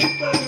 Thank you.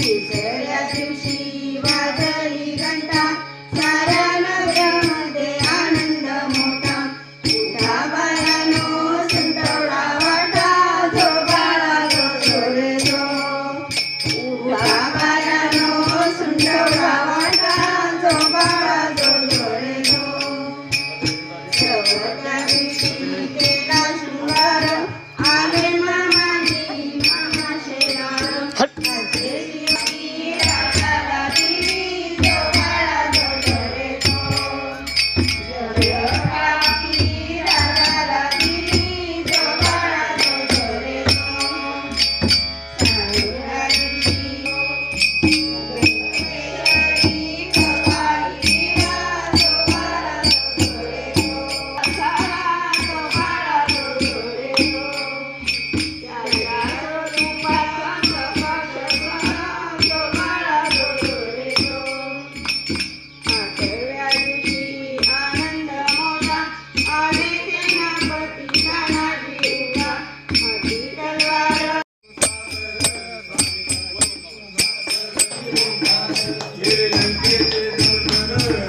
is Gelin gelin ömrüm